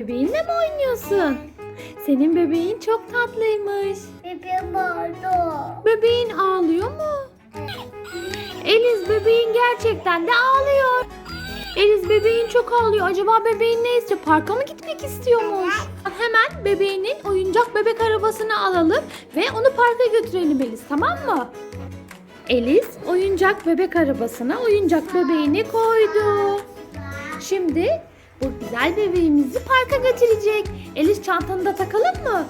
Bebeğinle mi oynuyorsun? Senin bebeğin çok tatlıymış. Bebeğim oldu. Bebeğin ağlıyor mu? Eliz bebeğin gerçekten de ağlıyor. Eliz bebeğin çok ağlıyor. Acaba bebeğin ne istiyor? Parka mı gitmek istiyormuş? Hemen bebeğinin oyuncak bebek arabasını alalım ve onu parka götürelim Eliz tamam mı? Eliz oyuncak bebek arabasına oyuncak bebeğini koydu. Şimdi bu güzel bebeğimizi parka götürecek. Eliz çantanı da takalım mı?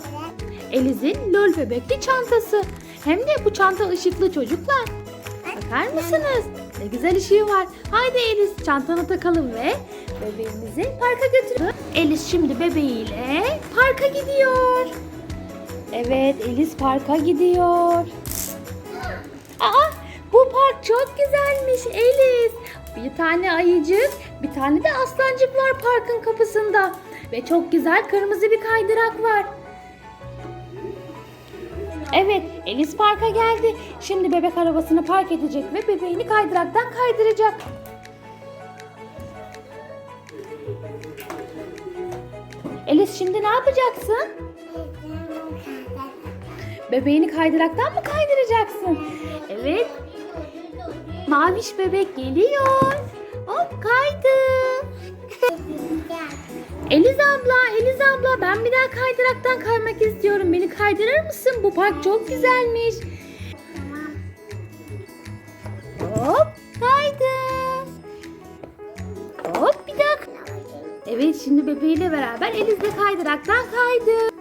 Eliz'in lol bebekli çantası. Hem de bu çanta ışıklı çocuklar. Bakar mısınız? Ne güzel ışığı var. Haydi Eliz çantanı takalım ve bebeğimizi parka götürün. Eliz şimdi bebeğiyle parka gidiyor. Evet Eliz parka gidiyor. Aa bu park çok güzelmiş Eliz. Bir tane ayıcık, bir tane de aslancık var parkın kapısında. Ve çok güzel kırmızı bir kaydırak var. Evet, Elis parka geldi. Şimdi bebek arabasını park edecek ve bebeğini kaydıraktan kaydıracak. Elis şimdi ne yapacaksın? Bebeğini kaydıraktan mı kaydıracaksın? Evet. Maviş bebek geliyor. Hop kaydı. Eliz abla, Eliz abla ben bir daha kaydıraktan kaymak istiyorum. Beni kaydırır mısın? Bu park çok güzelmiş. Hop kaydı. Hop bir daha. Evet şimdi bebeğiyle beraber Eliz de kaydıraktan kaydı.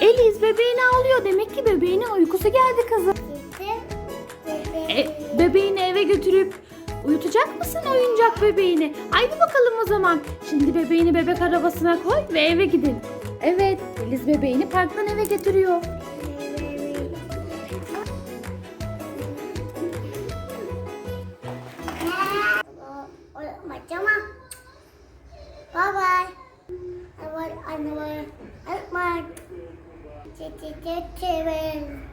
Eliz bebeğini ağlıyor. Demek ki bebeğine uykusu geldi kızım. E, bebeğini eve götürüp uyutacak mısın oyuncak bebeğini? Haydi bakalım o zaman. Şimdi bebeğini bebek arabasına koy ve eve gidin. Evet, Eliz bebeğini parktan eve. Macama. Bye bye. I want, I want, I get seven.